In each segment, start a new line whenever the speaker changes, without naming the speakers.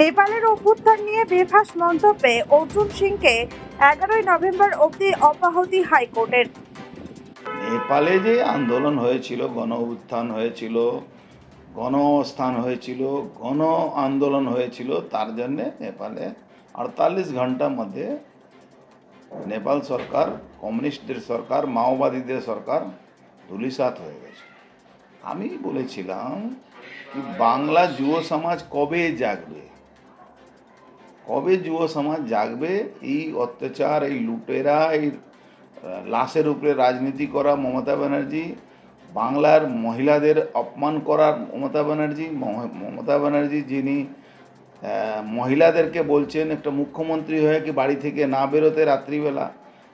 নেপালের অভ্যুত্থান নিয়ে বেফাস মন্তব্যে অর্জুন সিংকে এগারোই নভেম্বর অবধি অব্যাহতি হাইকোর্টের।
নেপালে যে আন্দোলন হয়েছিল, গণ উত্থান হয়েছিল, গণ হয়েছিল, গণ আন্দোলন হয়েছিল, তার জন্যে নেপালে আটতাল্লিশ ঘণ্টার মধ্যে নেপাল সরকার, কমিউনিস্টদের সরকার, মাওবাদীদের সরকার ধুলিসাৎ হয়ে গেছে। আমি বলেছিলাম বাংলা যুব সমাজ কবে জাগবে? কবে যুব সমাজ জাগবে? এই অত্যাচার, এই লুটেরা, এই লাশের উপরে রাজনীতি করা মমতা ব্যানার্জি, বাংলার মহিলাদের অপমান করার মমতা ব্যানার্জি মমতা ব্যানার্জি যিনি মহিলাদেরকে বলছেন একটা মুখ্যমন্ত্রী হয়ে কি বাড়ি থেকে না বেরোতে রাত্রিবেলা?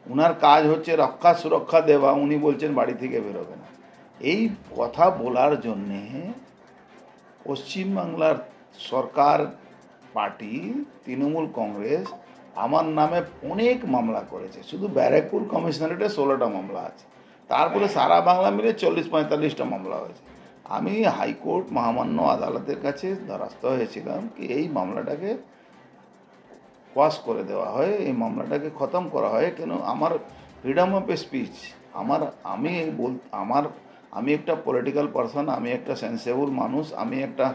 উনার কাজ হচ্ছে রক্ষা সুরক্ষা দেওয়া, উনি বলছেন বাড়ি থেকে বেরোবে না। এই কথা বলার জন্যে পশ্চিমবাংলার সরকার পার্টি তৃণমূল কংগ্রেস আমার নামে অনেক মামলা করেছে। শুধু ব্যারাকপুর কমিশনারেটে ষোলোটা মামলা আছে। তারপরে সারা বাংলা মিলে চল্লিশ পঁয়তাল্লিশটা মামলা হয়েছে। আমি হাইকোর্ট মহামান্য আদালতের কাছে দ্বারস্থ হয়েছিলাম কি এই মামলাটাকে ওয়াশ করে দেওয়া হয় এই মামলাটাকে খতম করা হয়। কেন আমার ফ্রিডম অফ স্পিচ আমার আমি বল আমার আমি একটা পলিটিক্যাল পারসন আমি একটা সেন্সেবল মানুষ আমি একটা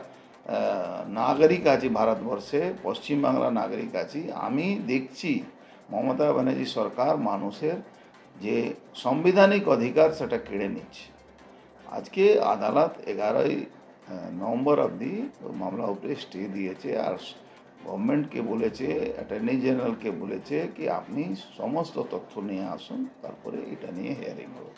নাগরিক আছি ভারতবর্ষে পশ্চিমবাংলার নাগরিক আছি। আমি দেখছি মমতা ব্যানার্জি সরকার মানুষের যে সাংবিধানিক অধিকার সেটা কেড়ে নিচ্ছে। আজকে আদালত এগারোই নভেম্বর অবধি মামলা উপরে স্টে দিয়েছে আর গভর্নমেন্টকে বলেছে, অ্যাটর্নি জেনারেলকে বলেছে কি আপনি সমস্ত তথ্য নিয়ে আসুন, তারপরে এটা নিয়ে হিয়ারিং হবে।